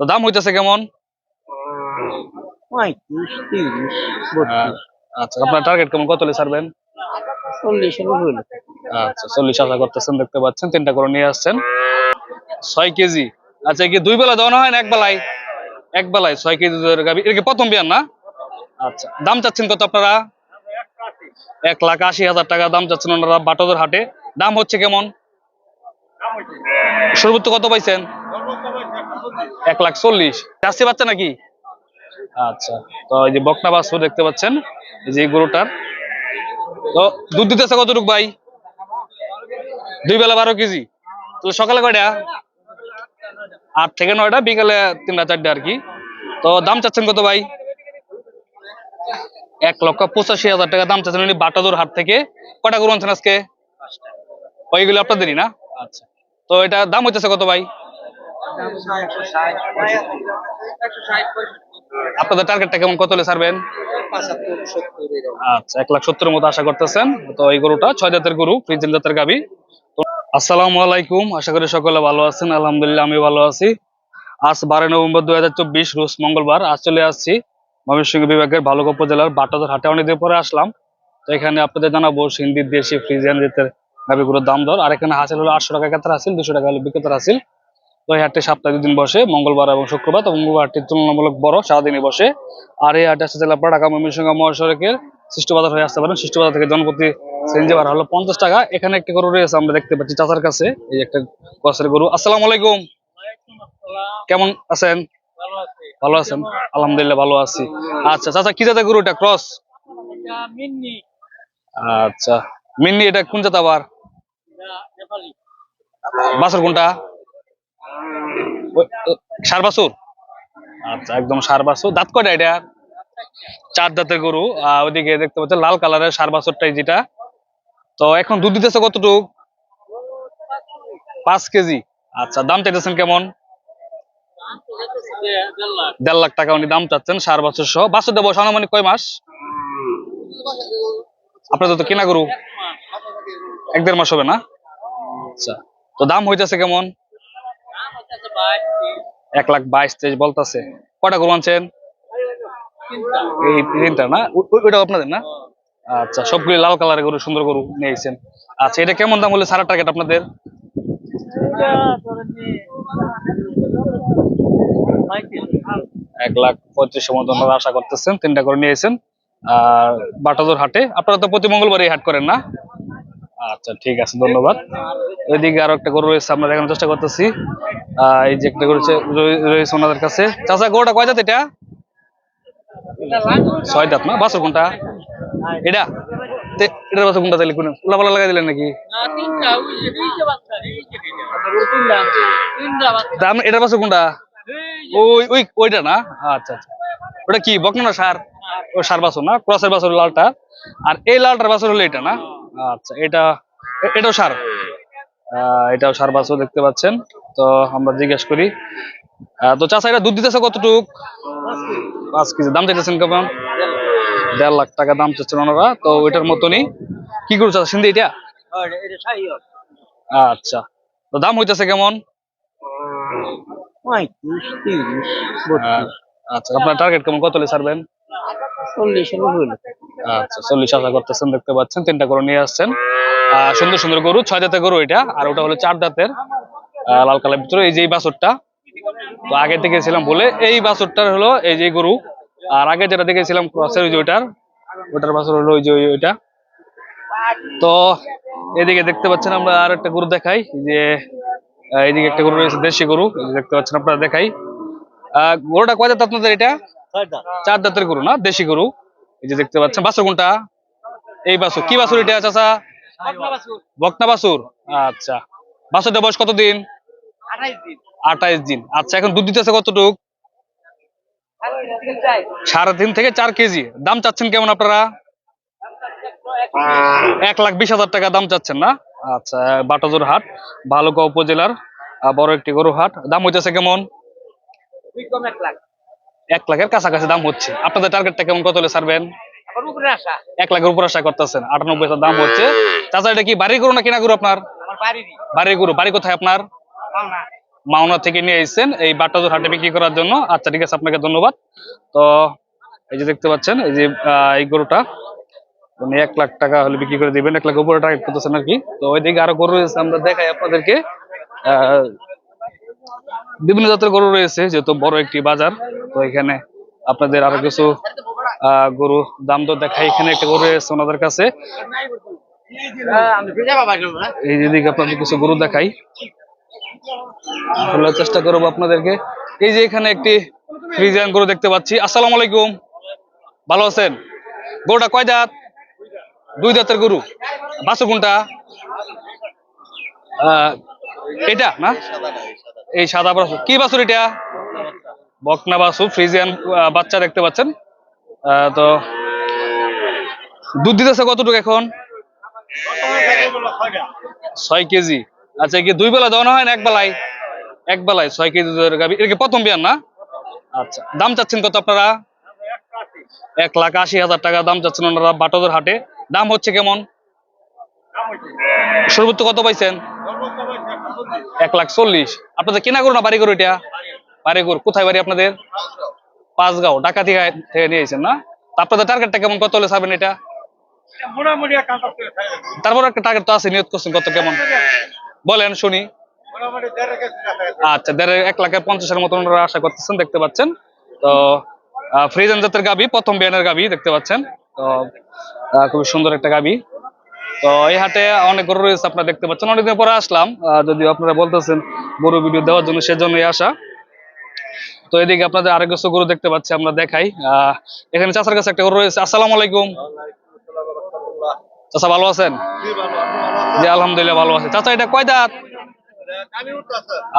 তো দাম হইতেছে কেমন? আচ্ছা আপনার টার্গেট কেমন? কত ছাড়বেন? আচ্ছা চল্লিশ আশা করতেছেন দেখতে পাচ্ছেন তিনটা করে নিয়ে আসছেন। ছয় কেজি। আচ্ছা কি দুই বেলা দেওয়ানো হয় না এক বেলায়? এক বেলায় ছয় কেজি দুধের গাভী এটা কি প্রথম বিয়ান না? আচ্ছা দাম চাচ্ছেন কত আপনারা? এক লাখ আশি হাজার টাকা দাম চাচ্ছেন ওনারা বাটদের হাটে। দাম হচ্ছে কেমন? সর্বোচ্চ কত পাইছেন? এক লাখ চল্লিশ। চাষি বাচ্চা নাকি? আচ্ছা তো এই যে বকনা বাছুর দেখতে পাচ্ছেন, এই যে গরুটার। তো দুধ দিতেছে কতটুকু ভাই? দুই বেলা বারো কেজি। তো সকালে কয়টা? আট থেকে নয়টা, বিকালে তিনটা, চারটা আর কি। তো দাম চাচ্ছেন কত ভাই? এক লক্ষ পঁচাশি হাজার টাকা দাম চাচ্ছেন উনি বাটাদুর হাট থেকে। কটা গরু আনছেন আজকে? ওইগুলো আপনাদেরই না? আচ্ছা তো এটা দাম হইতেছে কত ভাই? আপনাদের টার্গেটটা কেমন? কত ছাড়বেন? আচ্ছা এক লাখ সত্তরের মতো আশা করতেছেন। তো এই গরুটা ছয় জাতের গরু ফ্রিজেন জাতের গাবি। আসসালামু আলাইকুম। আশা করি সকলে ভালো আছেন। আলহামদুলিল্লাহ আমি ভালো আছি। আজ বারোই নভেম্বর দুই হাজার চব্বিশ, রোজ মঙ্গলবার। আজ চলে আসছি ময়মনসিংহ বিভাগের ভালুকা উপজেলার বাটাদর হাটে। অনেকদিন পরে আসলাম। তো এখানে আপনাদের জানাব সিন্ধি দেশি, ফ্রিজিয়ান জাতের গাবিগুলোর দাম দর। আর এখানে হাসিল হলো আটশো টাকা কেতার হাসিল দুশো টাকা হলো বিকেতার হাসিল এই হাটটি সপ্তাহে দুদিন বসে মঙ্গলবার এবং শুক্রবার। তো মঙ্গলবার হাটটি তুলনামূলক বড় সারাদিনই বসে। আর এই হাটে আসতে জেলা ঢাকা ময়মনসিংহ মহাসড়কের সৃষ্ট বাজার হয়ে আসতে পারেন। সৃষ্ট বাজার থেকে জনপ্রতি সিএনজি ভাড়া হলো পঞ্চাশ টাকা। এখানে একটি গরু রয়েছে আমরা দেখতে পাচ্ছি চাচার কাছে। এই একটা গছের গরু। আসসালাম আলাইকুম। কেমন আছেন? ভালো আছেন? আলহামদুলিল্লাহ ভালো আছি। আচ্ছা চাচা কি জাতের গরু এটা? ক্রস আচ্ছা। মিন্নি এটা কোন জাত আবার? বাছুর কোনটা? বাছুর? আচ্ছা একদম বাছুর। দাঁত এটা? চার দাঁতের গরু। দেখতে পাচ্ছেন লাল কালারের বাছুরটাই যেটা। তো এখন দুধ দিতেছে কতটুক? পাঁচ কেজি। আচ্ছা দাম চাইতেছেন কেমন? দেড় লাখ টাকা উনি দাম চাচ্ছেন সার বছর সহ। বাচ্চাদের বয়স আনুমানিক কয় মাস? আপনাদের তো কেনা গরু। এক দেড় মাস হবে না? আচ্ছা তো দাম হইতেছে কেমন? এক লাখ বাইশ, তেইশ বলতেছে। কটা গরু আনছেন? তিনটা না? ও- ও- ওইটা আপনাদের না? আচ্ছা সবগুলি লাল কালারের গরু, সুন্দর গরু নিয়েছেন আচ্ছা এটা কেমন দাম হলে সারা টার্গেট আপনাদের? এক লাখ পঁয়ত্রিশের মতো আশা করতেছেন, তিনটা করে নিয়েছেন আর বাটাদোর হাটে, আপনারা তো প্রতি মঙ্গলবার এই হাট করেন না? আচ্ছা ঠিক আছে, ধন্যবাদ। ওইদিকে আরও একটা গরু রয়েছে, আমরা দেখানোর চেষ্টা করতেছি। এই যে একটা রয়েছে- ওনাদের কাছে। চাচা কয় এটা? ছয় দাঁত না? কোনটা? এটা? এটার কোনটা তাহলে কোন উল্লাপাল্লা লাগাই দিলেন নাকি? দাম এটার বাছর কোনটা? ওই ওই ওইটা না? আচ্ছা আচ্ছা। ওটা কি বকনা না সার? ও সার না? ক্রসের বাছর লালটা। আর এই লালটার বাছর হলো এটা না? আচ্ছা এটা এটাও সার। আহ, এটাও সার বাছর দেখতে পাচ্ছেন। তো আমরা জিজ্ঞেস করি তো চাচা এটা দুধ দিতেছে কতটুক? পাঁচ কেজি। দাম চাইতেছেন কেমন? দেড় লাখ টাকা দাম চাচ্ছেন ওনারা, তো ওইটার মতনই। কি করু চাচা, সিন্ধি এটা? আচ্ছা তো দাম হইতেছে কেমন? আচ্ছা আপনার টার্গেট কেমন? কত ছাড়বেন? আচ্ছা চল্লিশ আশা করতেছেন, দেখতে পাচ্ছেন, তিনটা গরু নিয়ে আসছেন। সুন্দর সুন্দর গরু, ছয় দাঁতের গরু এটা, আর ওটা হলো চার দাঁতের লাল কালার ভিতরে এই যে এই বাছরটা। তো আগে দেখেছিলাম বলে এই বাছরটার হলো এই যে গরু। আর আগে যেটা দেখেছিলাম ক্রসের ওই যে ওইটার ওটার বাছর হলো ওই যে ওই- ওইটা। তো এদিকে দেখতে পাচ্ছেন আমরা আর একটা গরু দেখাই যে এইদিকে একটা গরু রয়েছে দেশি গরু দেখতে পাচ্ছেন আপনারা দেখাই। আহ, গরুটা কয় দাঁত আপনাদের এটা? চার দাঁতের গরু না? দেশি গরু। এই যে দেখতে পাচ্ছেন বাছুর কোনটা? এই বাছুর। কি বাছুর এটা চাচা? বকনা বাছুর। আচ্ছা। বাছুরটা বয়স কতদিন? আঠাইশ দিন। আচ্ছা এখন দুধ দিতেছে কতটুক? সাড়ে তিন থেকে চার কেজি। দাম চাচ্ছেন কেমন আপনারা? এক লাখ বিশ হাজার টাকা দাম চাচ্ছেন না? আচ্ছা বাটাজোর হাট ভালুকা উপজেলার বড় একটি গরু হাট। দাম হইতেছে কেমন? এক লাখের কাছাকাছি দাম হচ্ছে। আপনাদের টার্গেটটা কেমন? কত হলে ছাড়বেন? এক লাখের উপর আশা করতেছেন। আটানব্বই দাম হচ্ছে। চাচা এটা কি বাড়ি গরু না কিনা গরু আপনার? বাড়ি গরু। বাড়ি কোথায় আপনার? মাওনা। থেকে নিয়ে এসেছেন এই বাটাজোর হাটে বিক্রি করার জন্য। আচ্ছা ঠিক আছে আপনাকে ধন্যবাদ। তো এই যে দেখতে পাচ্ছেন এই যে এই গরুটা মানে এক লাখ টাকা হলে বিক্রি করে দিবেন এক লাখ উপরে টাকা করতেছেন আর কি। তো ওইদিকে আরও গরু রয়েছে আমরা দেখাই আপনাদেরকে। বিভিন্ন জাতের গরু রয়েছে যেহেতু বড় একটি বাজার। তো এখানে আপনাদের আরও কিছু আহ, গরু দাম দর দেখাই। এখানে একটা গরু রয়েছে ওনাদের কাছে। এই যেদিকে আপনাদের কিছু গরু দেখাই। খোলার চেষ্টা করব আপনাদেরকে। এই যে এখানে একটি ফ্রিজিয়ান গরু দেখতে পাচ্ছি। আসসালামু আলাইকুম। ভালো আছেন? গরুটা কয় দাঁত? দুই দাঁতের গরু। বাসু কোনটা? এটা না? এই সাদা বাসু কি বাসুর এটা? বকনা বাসু ফ্রিজিয়ান বাচ্চা দেখতে পাচ্ছেন। তো দুধ দিতেছে কতটুকু এখন? ছয় কেজি। আচ্ছা কি দুই বেলা দেওয়ানো হয় না এক বেলায়? এক বেলায় ছয় কেজি দুধের গাভী এটা কি প্রথম বিয়ান না? আচ্ছা দাম চাচ্ছেন কত আপনারা? এক লাখ আশি হাজার টাকা দাম চাচ্ছেন ওনারা বাটদের হাটে। দাম হচ্ছে কেমন? সর্বোচ্চ কত পাইছেন? এক লাখ চল্লিশ। আপনাদের কেনা করুন না বাড়ি করু এটা? বাড়ি করু কোথায় বাড়ি আপনাদের? পাঁচগাঁও। ঢাকা থেকে থেকে নিয়ে এসেছেন না? আপনাদের টার্গেটটা কেমন? কত হলে ছাড়বেন এটা। তারপর একটা টার্গেট তো আছে নিয়ত করছেন কত কেমন? বলেন শুনি। আচ্ছা দেড় এক লাখের পঞ্চাশের মতন ওনারা আশা করতেছেন দেখতে পাচ্ছেন। তো ফ্রিজেন জাতের গাবি প্রথম বিয়ানের গাবি দেখতে পাচ্ছেন। তো খুবই সুন্দর একটা গাবি। তো এই হাটে অনেক গরু রয়েছে আপনারা দেখতে পাচ্ছেন। অনেকদিন পরে আসলাম যদিও আপনারা বলতেছেন গরু ভিডিও দেওয়ার জন্য সেজন্যই আসা। তো এদিকে আপনাদের আরও কিছু গরু দেখতে পাচ্ছি আমরা দেখাই। আহ, এখানে চাচার কাছে একটা গরু রয়েছে। আসসালামু আলাইকুম। চাচা ভালো আছেন? জি আলহামদুলিল্লাহ ভালো আছে। চাচা এটা কয় দাঁত?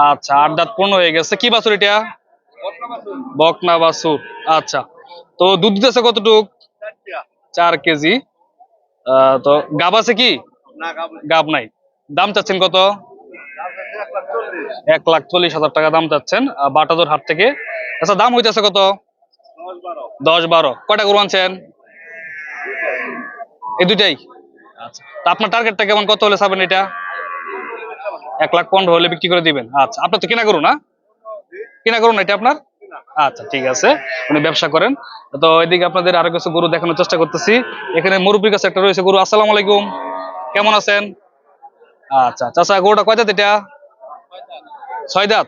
আচ্ছা আট দাঁত পূর্ণ হয়ে গেছে। কি বাছুর এটা? বকনা বাছুর। আচ্ছা তো দুধ দিতেছে কতটুক? চার কেজি। তো গাব আছে কি? গাব নাই। দাম চাচ্ছেন কত? এক লাখ চল্লিশ। হাজার টাকা দাম চাচ্ছেন বাটাদোর হাট থেকে। আচ্ছা দাম হইতেছে কত? দশ বারো। কয়টা গরু আনছেন? এই দুইটাই? আচ্ছা। তা আপনার টার্গেটটা কেমন? কত হলে ছাড়বেন এটা? এক লাখ পনেরো হলে বিক্রি করে দিবেন। আচ্ছা আপনার তো কিনা করুন না? কিনা করুন এটা আপনার? আচ্ছা ঠিক আছে। উনি ব্যবসা করেন। তো এদিকে আপনাদের আরও কিছু গরু দেখানোর চেষ্টা করতেছি। এখানে মুরব্বীর কাছে একটা রয়েছে গরু। আসসালামু আলাইকুম। কেমন আছেন? আচ্ছা চাচা, গরুটা কয় দাঁত এটা? ছয় দাঁত।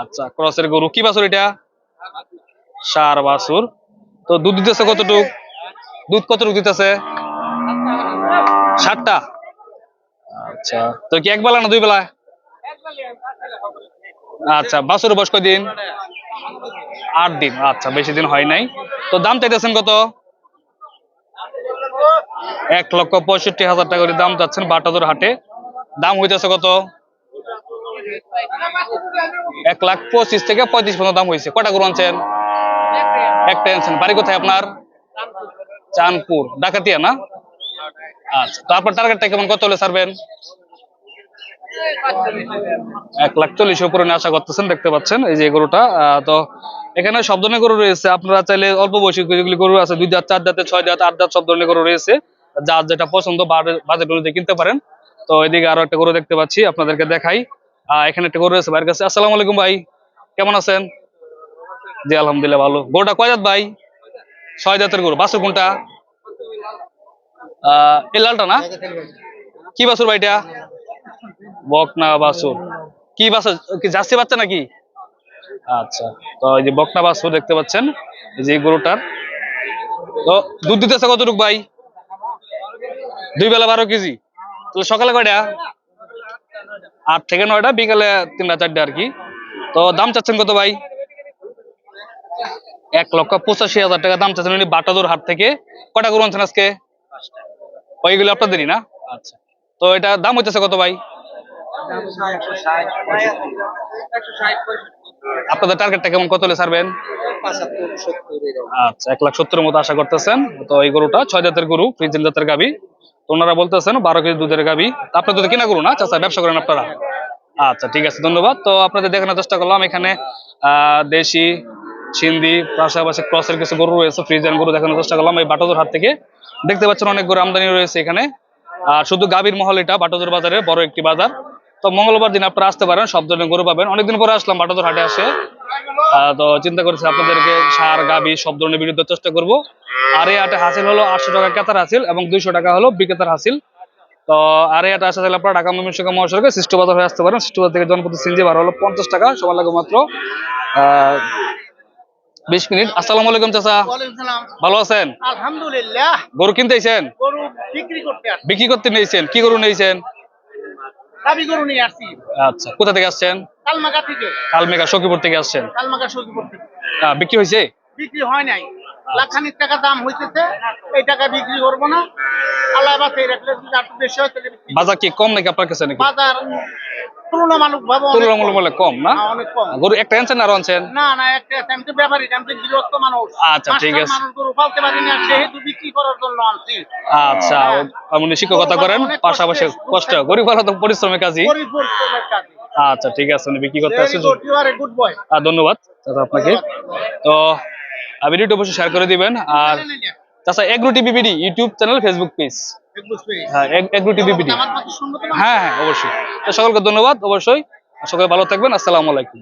আচ্ছা ক্রসের গরু। কি বাছুর এটা? সার বাছুর। তো দুধ দিতেছে কতটুক? দুধ কতটুক দিতেছে? সাতটা। আচ্ছা। তো কি এক বেলা না দুই বেলা? আচ্ছা বাছুর বয়স কয়দিন? আট দিন। আচ্ছা বেশি দিন হয় নাই। তো দাম চাইতেছেন কত? এক লক্ষ পঁয়ষট্টি হাজার টাকা করে দাম চাচ্ছেন বাটাদোর হাটে। দাম হইতেছে কত? এক লাখ পঁচিশ থেকে পঁয়ত্রিশ পর্যন্ত দাম হয়েছে কটা গরু আনছেন? একটা আনছেন। বাড়ি কোথায় আপনার? চাঁদপুর। ডাকাতিয়া না? আচ্ছা তারপর টার্গেটটা কেমন? কত হলে ছাড়বেন? এক লাখ চল্লিশ উপরে আশা করতেছেন, দেখতে পাচ্ছেন এই যে গরুটা। তো এখানে সব ধরনের গরু রয়েছে। আপনারা চাইলে অল্প বয়সী যেগুলি গরু আছে, দুই দাঁত, চার দাঁতে, ছয় দাঁত, আট দাঁত, সব ধরনের গরু রয়েছে। যার যেটা পছন্দ বাজেট অনুযায়ী কিনতে পারেন। তো এদিকে আরও একটা গরু দেখতে পাচ্ছি, আপনাদেরকে দেখাই। এখানে একটা গরু রয়েছে ভাইয়ের কাছে। আসসালামু আলাইকুম ভাই, কেমন আছেন? জি, আলহামদুলিল্লাহ ভালো। গরুটা কয় দাঁত ভাই? ছয় দাঁতের গরু। বাসু কোনটা? এই লালটা না? কি বাছুর ভাইটা বকনা বাছুর। কি বাছুর? কি জার্সি বাচ্চা নাকি? আচ্ছা তো এই যে বকনা বাছুর দেখতে পাচ্ছেন এই যে গরুটার। তো দুধ দিতেছে কতটুক ভাই? দুই বেলা বারো কেজি। তাহলে সকালে কয়টা? আট থেকে নয়টা বিকালে তিনটা চারটা আর কি। তো দাম চাচ্ছেন কত ভাই? এক লক্ষ পঁচাশি হাজার টাকা দাম চাচ্ছেন উনি বাটাদুর হাট থেকে। কটা গরু আনছেন আজকে? ওইগুলো আপনাদেরই না? আচ্ছা। তো এটা দাম হইতেছে কত ভাই? আপনাদের টার্গেটটা কেমন? কত হলে ছাড়বেন? আচ্ছা এক লাখ সত্তরের মতো আশা করতেছেন। তো এই গরুটা ছয় জাতের গরু ফ্রিজেল জাতের গাবি। তো ওনারা বলতেছেন বারো কেজি দুধের গাবি। তা আপনার দুধ কিনা গরু না চাচা ব্যবসা করেন আপনারা। আচ্ছা ঠিক আছে ধন্যবাদ। তো আপনাদের দেখানোর চেষ্টা করলাম। এখানে আহ দেশি সিন্ধি, পাশাপাশি ক্রসের কিছু গরু রয়েছে ফ্রিজেন গরু দেখানোর চেষ্টা করলাম। এই বাটোজোর হাট থেকে দেখতে পাচ্ছেন অনেক গরু আমদানি রয়েছে এখানে। আর শুধু গাভীর মহল এটা, বাটোজোর বাজারে বড় একটি বাজার। তো মঙ্গলবার দিন আপনারা আসতে পারেন, সব ধরনের গরু পাবেন। অনেকদিন পরে আসলাম বাটাদর হাটে আসে। তো চিন্তা করেছি আপনাদেরকে সার, গাভী সব ধরনের দেওয়ার চেষ্টা করব। আর এই হাটে হাসিল হলো আটশো টাকা কেতার হাসিল এবং দুইশো টাকা হলো বিক্রেতার হাসিল। তো আর এই হাটে আসা থাকলে আপনারা ঢাকা ময়মনসিংহ মহাসড়কে সৃষ্টবাজার হয়ে আসতে পারেন। সৃষ্টবাজার থেকে জনপতি সিনজি ভাড়া হলো পঞ্চাশ টাকা, সময় লাগে মাত্র বিশ মিনিট। আসসালাম আলাইকুম চাচা। ভালো আছেন? আলহামদুলিল্লাহ। গরু কিনতেছেন? গরু বিক্রি করতে আসছি। বিক্রি করতে নিয়েছেন? কি গরু নিয়েছেন? আচ্ছা কোথা থেকে আসছেন? কালমেঘা সখীপুর থেকে আসছেন? বিক্রি হয়েছে? বিক্রি হয় নাই। লাখখানিক টাকা দাম হইতেছে। এই টাকা বিক্রি করব না। আল্লাহ বাজার কি কম নাকি আপনার কাছে নাকি? বাজার তুলনামূলক কম না? হ্যাঁ, অনেক কম। গরু একটা আনছেন আর আনছেন? না না একটা আছে, আমি তো ব্যাপারী আমি তো গৃহস্থ মানুষ। আচ্ছা, ঠিক আছে। মানুষ গরু পালতে পারি না সেহেতু বিক্রি করার জন্য আনছি। আচ্ছা আপনি শিক্ষকতা করেন পাশাপাশি কষ্ট। তো পরিশ্রমের কাজই। পরিপূর্ণের কাজে আচ্ছা ঠিক আছে উনি বিক্রি করতে আসছেন। গুড বয় ধন্যবাদ। দাদা আপনাকে। তো ভিডিওটা অবশ্যই শেয়ার করে দিবেন আর তাছাড়া Agro TV BD YouTube channel Facebook page. হ্যাঁ এগ্রো টিভি বিডি। হ্যাঁ হ্যাঁ অবশ্যই। তো সকলকে ধন্যবাদ অবশ্যই। সকলে ভালো থাকবেন আসসালামু আলাইকুম।